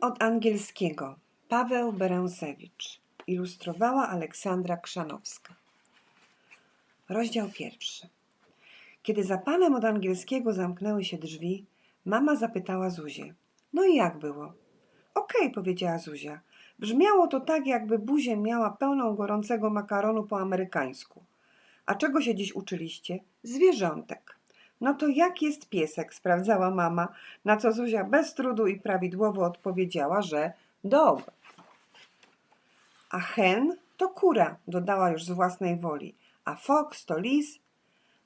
od angielskiego Paweł Beręsewicz. Ilustrowała Aleksandra Krzanowska. Rozdział pierwszy. Kiedy za panem od angielskiego zamknęły się drzwi, mama zapytała Zuzię. No i jak było? Okej, powiedziała Zuzia. Brzmiało to tak, jakby buzię miała pełną gorącego makaronu po amerykańsku. A czego się dziś uczyliście? Zwierzątek. No to jak jest piesek? sprawdzała mama, na co Zuzia bez trudu i prawidłowo odpowiedziała, że dog. A hen to kura, dodała już z własnej woli, a fox to lis,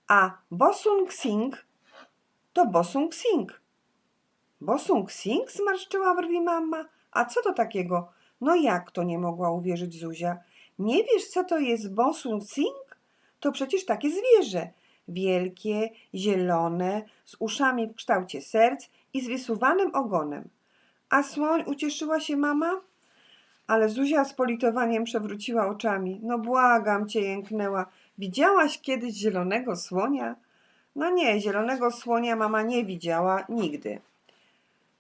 a bosung sing to bosung sing. Bosung sing? zmarszczyła brwi mama. A co to takiego? No jak to nie mogła uwierzyć Zuzia? Nie wiesz, co to jest bosung sing? To przecież takie zwierzę. Wielkie, zielone, z uszami w kształcie serc i z wysuwanym ogonem. A słoń ucieszyła się mama? Ale Zuzia z politowaniem przewróciła oczami. No błagam cię, jęknęła. Widziałaś kiedyś zielonego słonia? No nie, zielonego słonia mama nie widziała nigdy.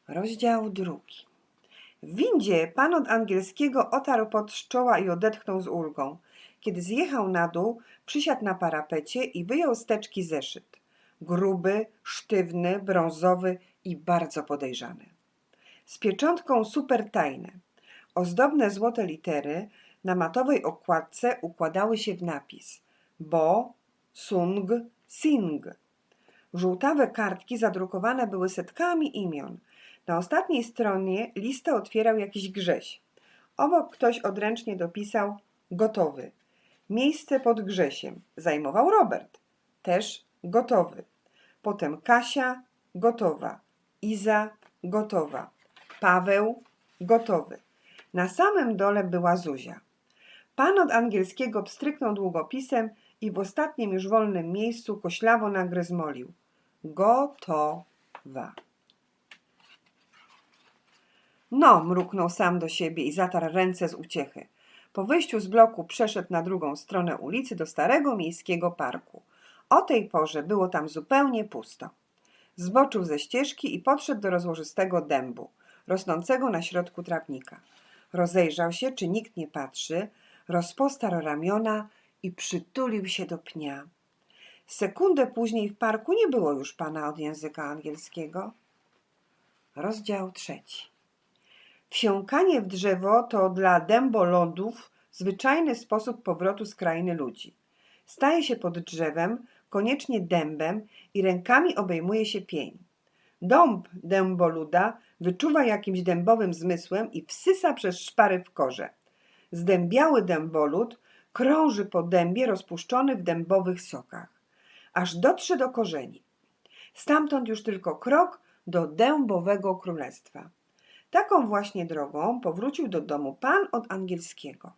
Rozdział drugi. W windzie pan od angielskiego otarł pod czoła i odetchnął z ulgą. Kiedy zjechał na dół, przysiadł na parapecie i wyjął z teczki zeszyt. Gruby, sztywny, brązowy i bardzo podejrzany. Z pieczątką super tajne. Ozdobne złote litery na matowej okładce układały się w napis Bo, Sung, Sing. Żółtawe kartki zadrukowane były setkami imion. Na ostatniej stronie listę otwierał jakiś grześ. Obok ktoś odręcznie dopisał gotowy. Miejsce pod Grzesiem zajmował Robert, też gotowy. Potem Kasia, gotowa. Iza, gotowa. Paweł, gotowy. Na samym dole była Zuzia. Pan od angielskiego pstryknął długopisem i w ostatnim już wolnym miejscu koślawo nagryzmolił. Gotowa. No, mruknął sam do siebie i zatarł ręce z uciechy. Po wyjściu z bloku przeszedł na drugą stronę ulicy do starego miejskiego parku. O tej porze było tam zupełnie pusto. Zboczył ze ścieżki i podszedł do rozłożystego dębu, rosnącego na środku trawnika. Rozejrzał się, czy nikt nie patrzy, rozpostarł ramiona i przytulił się do pnia. Sekundę później w parku nie było już pana od języka angielskiego. Rozdział trzeci. Wsiąkanie w drzewo to dla dębolodów zwyczajny sposób powrotu z krainy ludzi. Staje się pod drzewem, koniecznie dębem i rękami obejmuje się pień. Dąb dęboluda wyczuwa jakimś dębowym zmysłem i wsysa przez szpary w korze. Zdębiały dębolud krąży po dębie rozpuszczony w dębowych sokach, aż dotrze do korzeni. Stamtąd już tylko krok do dębowego królestwa. Taką właśnie drogą powrócił do domu pan od angielskiego.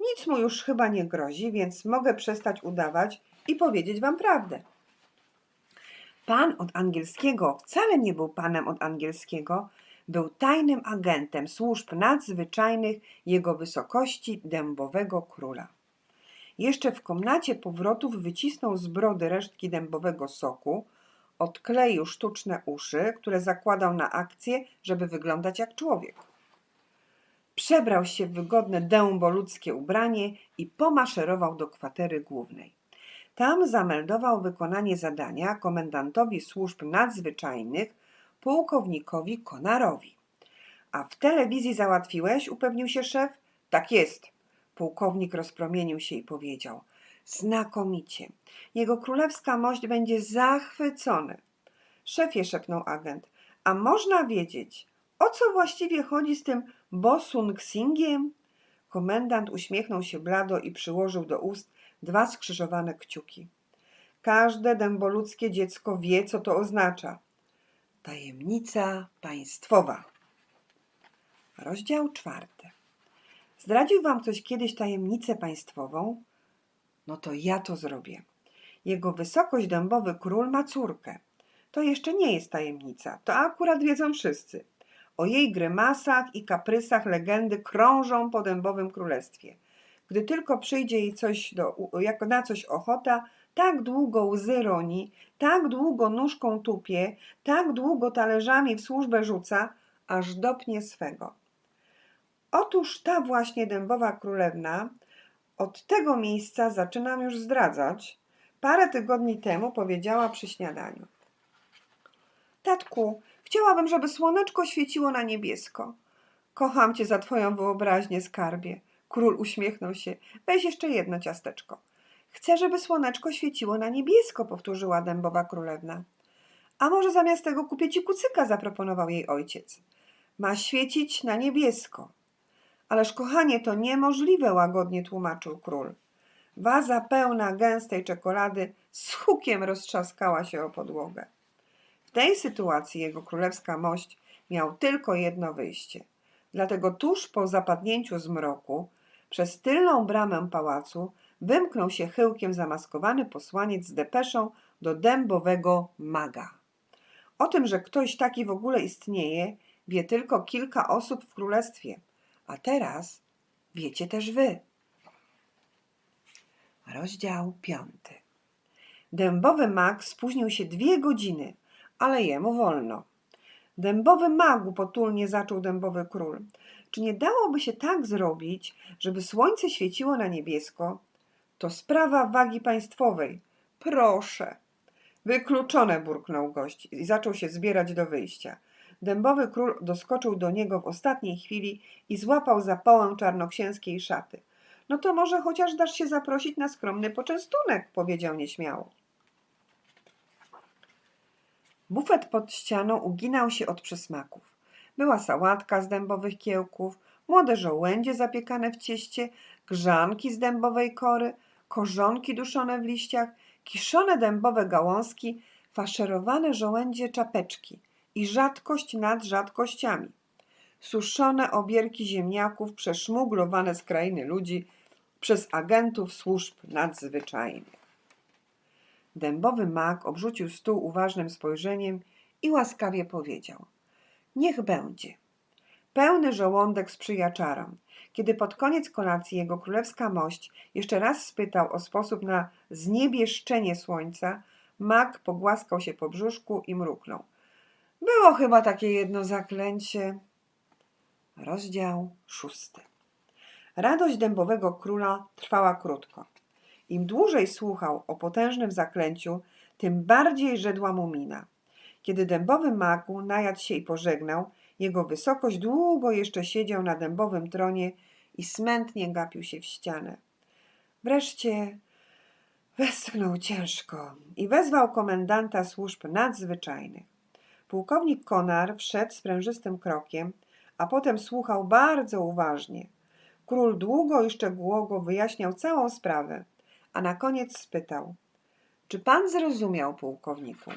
Nic mu już chyba nie grozi, więc mogę przestać udawać i powiedzieć wam prawdę. Pan od angielskiego wcale nie był panem od angielskiego, był tajnym agentem służb nadzwyczajnych jego wysokości dębowego króla. Jeszcze w komnacie powrotów wycisnął z brody resztki dębowego soku, odkleił sztuczne uszy, które zakładał na akcję, żeby wyglądać jak człowiek. Przebrał się w wygodne dęboludzkie ubranie i pomaszerował do kwatery głównej. Tam zameldował wykonanie zadania komendantowi służb nadzwyczajnych, pułkownikowi Konarowi. A w telewizji załatwiłeś? upewnił się szef. Tak jest. Pułkownik rozpromienił się i powiedział – Znakomicie. Jego królewska mość będzie zachwycony. Szefie, szepnął agent, a można wiedzieć, o co właściwie chodzi z tym Bosung Singiem? Komendant uśmiechnął się blado i przyłożył do ust dwa skrzyżowane kciuki. Każde dęboludzkie dziecko wie, co to oznacza. Tajemnica państwowa. Rozdział czwarty. Zdradził wam ktoś kiedyś tajemnicę państwową? No to ja to zrobię. Jego wysokość dębowy król ma córkę. To jeszcze nie jest tajemnica, to akurat wiedzą wszyscy. O jej grymasach i kaprysach legendy krążą po dębowym królestwie. Gdy tylko przyjdzie jej coś do, jako na coś ochota, tak długo łzy roni, tak długo nóżką tupie, tak długo talerzami w służbę rzuca, aż dopnie swego. Otóż ta właśnie dębowa królewna od tego miejsca zaczynam już zdradzać. Parę tygodni temu powiedziała przy śniadaniu. Tatku, chciałabym, żeby słoneczko świeciło na niebiesko. Kocham cię za twoją wyobraźnię, skarbie. Król uśmiechnął się. Weź jeszcze jedno ciasteczko. Chcę, żeby słoneczko świeciło na niebiesko, powtórzyła dębowa królewna. A może zamiast tego kupię ci kucyka, zaproponował jej ojciec. Ma świecić na niebiesko. Ależ kochanie, to niemożliwe, łagodnie tłumaczył król. Waza pełna gęstej czekolady z hukiem roztrzaskała się o podłogę. W tej sytuacji jego królewska mość miał tylko jedno wyjście. Dlatego tuż po zapadnięciu zmroku przez tylną bramę pałacu wymknął się chyłkiem zamaskowany posłaniec z depeszą do dębowego maga. O tym, że ktoś taki w ogóle istnieje, wie tylko kilka osób w królestwie. A teraz wiecie też wy. Rozdział piąty. Dębowy mag spóźnił się dwie godziny, ale jemu wolno. Dębowy magu potulnie zaczął dębowy król. Czy nie dałoby się tak zrobić, żeby słońce świeciło na niebiesko? To sprawa wagi państwowej. Proszę. Wykluczone, burknął gość i zaczął się zbierać do wyjścia. Dębowy król doskoczył do niego w ostatniej chwili i złapał za połę czarnoksięskiej szaty. No to może chociaż dasz się zaprosić na skromny poczęstunek, powiedział nieśmiało. Bufet pod ścianą uginał się od przysmaków. Była sałatka z dębowych kiełków, młode żołędzie zapiekane w cieście, grzanki z dębowej kory, korzonki duszone w liściach, kiszone dębowe gałązki, faszerowane żołędzie czapeczki i rzadkość nad rzadkościami. Suszone obierki ziemniaków przeszmuglowane z krainy ludzi przez agentów służb nadzwyczajnych. Dębowy mak obrzucił stół uważnym spojrzeniem i łaskawie powiedział: Niech będzie. Pełny żołądek sprzyja czarom. Kiedy pod koniec kolacji jego królewska mość jeszcze raz spytał o sposób na zniebieszczenie słońca, mak pogłaskał się po brzuszku i mruknął. Było chyba takie jedno zaklęcie. Rozdział szósty. Radość dębowego króla trwała krótko. Im dłużej słuchał o potężnym zaklęciu, tym bardziej żedła mu mina. Kiedy dębowy magu najadł się i pożegnał, jego wysokość długo jeszcze siedział na dębowym tronie i smętnie gapił się w ścianę. Wreszcie westchnął ciężko i wezwał komendanta służb nadzwyczajnych. Pułkownik Konar wszedł sprężystym krokiem, a potem słuchał bardzo uważnie. Król długo i szczegółowo wyjaśniał całą sprawę, a na koniec spytał: Czy pan zrozumiał, pułkowniku?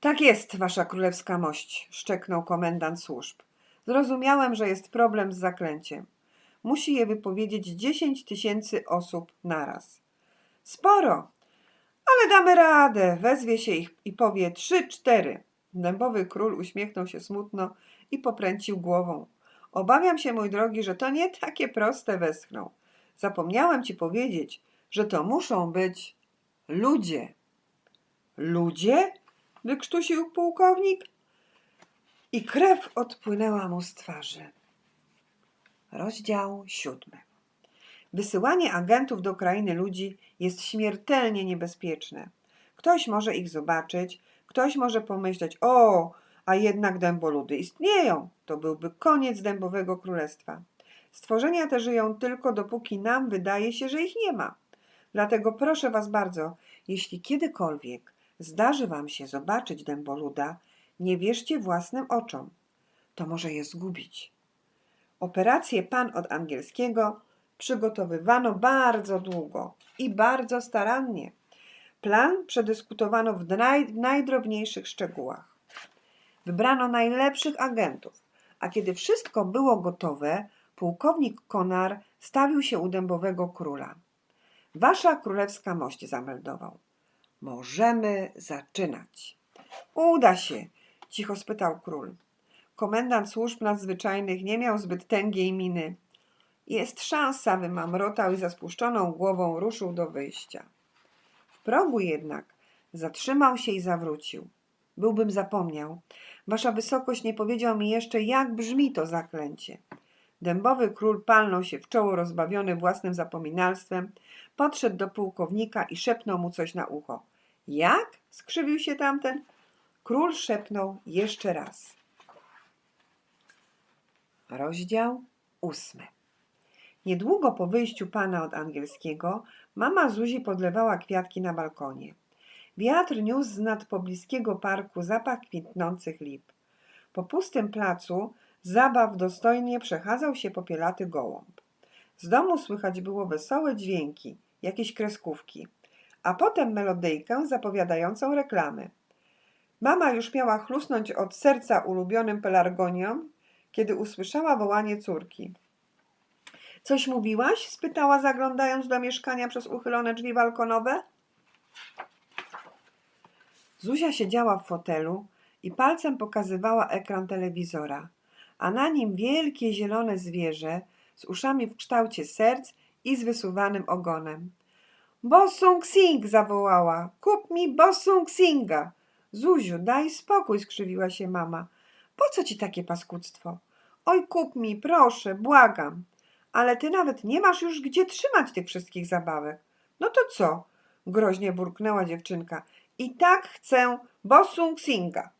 Tak jest, wasza królewska mość, szczeknął komendant służb. Zrozumiałem, że jest problem z zaklęciem. Musi je wypowiedzieć dziesięć tysięcy osób naraz. Sporo, ale damy radę. Wezwie się ich i powie trzy, cztery. Dębowy król uśmiechnął się smutno i popręcił głową. Obawiam się, mój drogi, że to nie takie proste, westchnął. Zapomniałem ci powiedzieć, że to muszą być ludzie. Ludzie? wykrztusił pułkownik i krew odpłynęła mu z twarzy. Rozdział siódmy. Wysyłanie agentów do krainy ludzi jest śmiertelnie niebezpieczne. Ktoś może ich zobaczyć, ktoś może pomyśleć: O, a jednak dęboludy istnieją. To byłby koniec dębowego królestwa. Stworzenia te żyją tylko dopóki nam wydaje się, że ich nie ma. Dlatego proszę Was bardzo, jeśli kiedykolwiek zdarzy Wam się zobaczyć dęboluda, nie wierzcie własnym oczom. To może je zgubić. Operację pan od angielskiego przygotowywano bardzo długo i bardzo starannie. Plan przedyskutowano w, naj, najdrobniejszych szczegółach. Wybrano najlepszych agentów, a kiedy wszystko było gotowe, pułkownik Konar stawił się u dębowego króla. Wasza królewska mość zameldował. Możemy zaczynać. Uda się, cicho spytał król. Komendant służb nadzwyczajnych nie miał zbyt tęgiej miny. Jest szansa, wymamrotał i za spuszczoną głową ruszył do wyjścia. W progu jednak zatrzymał się i zawrócił. byłbym zapomniał. Wasza wysokość nie powiedział mi jeszcze, jak brzmi to zaklęcie. Dębowy król palnął się w czoło, rozbawiony własnym zapominalstwem, podszedł do pułkownika i szepnął mu coś na ucho. Jak? skrzywił się tamten. Król szepnął jeszcze raz. Rozdział ósmy. Niedługo po wyjściu pana od angielskiego, mama Zuzi podlewała kwiatki na balkonie. Wiatr niósł z nad pobliskiego parku zapach kwitnących lip. Po pustym placu zabaw dostojnie przechadzał się popielaty gołąb. Z domu słychać było wesołe dźwięki, jakieś kreskówki, a potem melodyjkę zapowiadającą reklamy. Mama już miała chlusnąć od serca ulubionym pelargoniom, kiedy usłyszała wołanie córki. Coś mówiłaś? spytała, zaglądając do mieszkania przez uchylone drzwi balkonowe. Zuzia siedziała w fotelu i palcem pokazywała ekran telewizora, a na nim wielkie zielone zwierzę z uszami w kształcie serc i z wysuwanym ogonem. Bosung Sing zawołała. Kup mi Bosung Singa. Zuziu, daj spokój, skrzywiła się mama. Po co ci takie paskudztwo? Oj, kup mi, proszę, błagam. Ale ty nawet nie masz już gdzie trzymać tych wszystkich zabawek. No to co? Groźnie burknęła dziewczynka. I tak chcę Bosung Singa.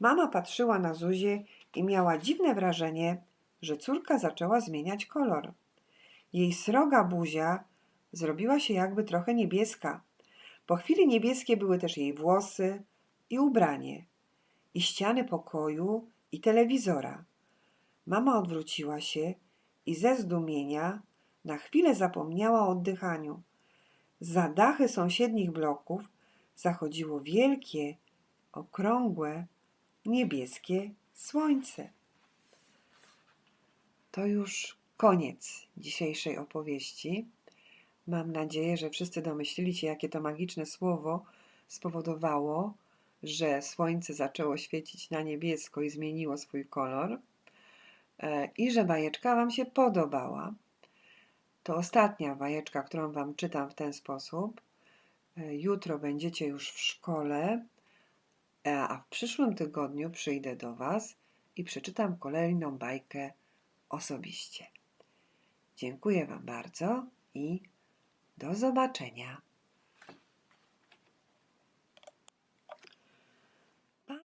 Mama patrzyła na Zuzię i miała dziwne wrażenie, że córka zaczęła zmieniać kolor. Jej sroga buzia zrobiła się jakby trochę niebieska. Po chwili niebieskie były też jej włosy i ubranie, i ściany pokoju, i telewizora. Mama odwróciła się i ze zdumienia na chwilę zapomniała o oddychaniu. Za dachy sąsiednich bloków zachodziło wielkie, okrągłe, niebieskie słońce. To już koniec dzisiejszej opowieści. Mam nadzieję, że wszyscy domyślili się, jakie to magiczne słowo spowodowało, że słońce zaczęło świecić na niebiesko i zmieniło swój kolor i że bajeczka Wam się podobała. To ostatnia bajeczka, którą Wam czytam w ten sposób. E, Jutro będziecie już w szkole, e, a w przyszłym tygodniu przyjdę do Was i przeczytam kolejną bajkę osobiście. Dziękuję Wam bardzo i do zobaczenia.